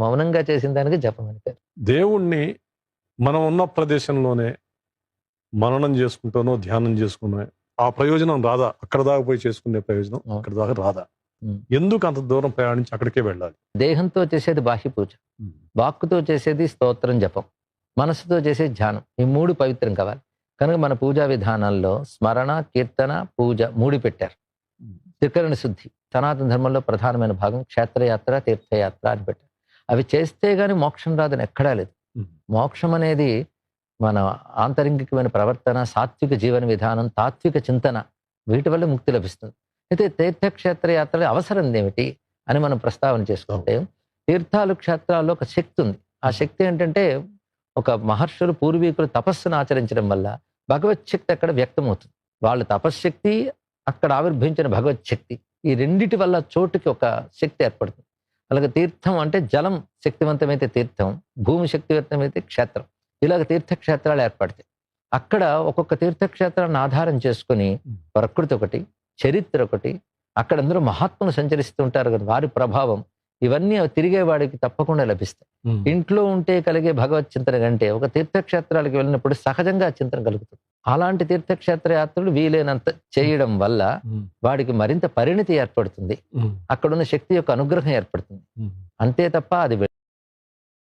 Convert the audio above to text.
మౌనంగా చేసిన దానికి జపం అని పేరు. దేవుణ్ణి మనం ఉన్న ప్రదేశంలోనే మననం చేసుకుంటానో ధ్యానం చేసుకునే ఆ ప్రయోజనం రాదా? అక్కడ దాకా పోయి చేసుకునే ప్రయోజనం. అక్కడ దాకా రాదా. ఎందుకు అంత దూరం ప్రయాణించి అక్కడికే వెళ్ళాలి? దేహంతో చేసేది బాహ్య పూజ వాక్కుతో చేసేది స్తోత్రం జపం మనసుతో చేసేది ధ్యానం. ఈ మూడు పవిత్రం కావాలి. కనుక మన పూజా విధానాల్లో స్మరణ కీర్తన పూజ మూడు పెట్టారు. త్రికరణ శుద్ధి సనాతన ధర్మంలో ప్రధానమైన భాగం క్షేత్రయాత్ర తీర్థయాత్ర అని పెట్టారు. అవి చేస్తే గాని మోక్షం రాదని ఎక్కడా లేదు. మోక్షం అనేది మన ఆంతరింగికమైన ప్రవర్తన సాత్విక జీవన విధానం తాత్విక చింతన వీటి వల్ల ముక్తి లభిస్తుంది. అయితే తీర్థక్షేత్ర యాత్ర అవసరం ఏమిటి అని మనం ప్రస్తావన చేసుకుంటే తీర్థాలు క్షేత్రాల్లో ఒక శక్తి ఉంది. ఆ శక్తి ఏంటంటే ఒక మహర్షులు పూర్వీకులు తపస్సును ఆచరించడం వల్ల భగవత్ శక్తి అక్కడ వ్యక్తమవుతుంది. వాళ్ళ తపశ్శక్తి అక్కడ ఆవిర్భవించిన భగవత్ శక్తి. ఈ రెండిటి వల్ల చోటుకి ఒక శక్తి ఏర్పడుతుంది. అలాగే తీర్థం అంటే జలం శక్తివంతమైతే తీర్థం భూమి శక్తివంతమైతే క్షేత్రం. ఇలాగ తీర్థక్షేత్రాలు ఏర్పడతాయి. అక్కడ ఒక్కొక్క తీర్థక్షేత్రాన్ని ఆధారం చేసుకుని ప్రకృతి ఒకటి చరిత్ర ఒకటి అక్కడ అందరూ మహాత్ములు సంచరిస్తూ ఉంటారు కదా వారి ప్రభావం. ఇవన్నీ తిరిగే వాడికి తప్పకుండా లభిస్తాయి. ఇంట్లో ఉంటే కలిగే భగవత్ చింతన కంటే ఒక తీర్థక్షేత్రాలకు వెళ్ళినప్పుడు సహజంగా చింతన కలుగుతుంది. అలాంటి తీర్థక్షేత్ర యాత్రలు వీలైనంత చేయడం వల్ల వాడికి మరింత పరిణితి ఏర్పడుతుంది. అక్కడున్న శక్తి యొక్క అనుగ్రహం ఏర్పడుతుంది. అంతే తప్ప అది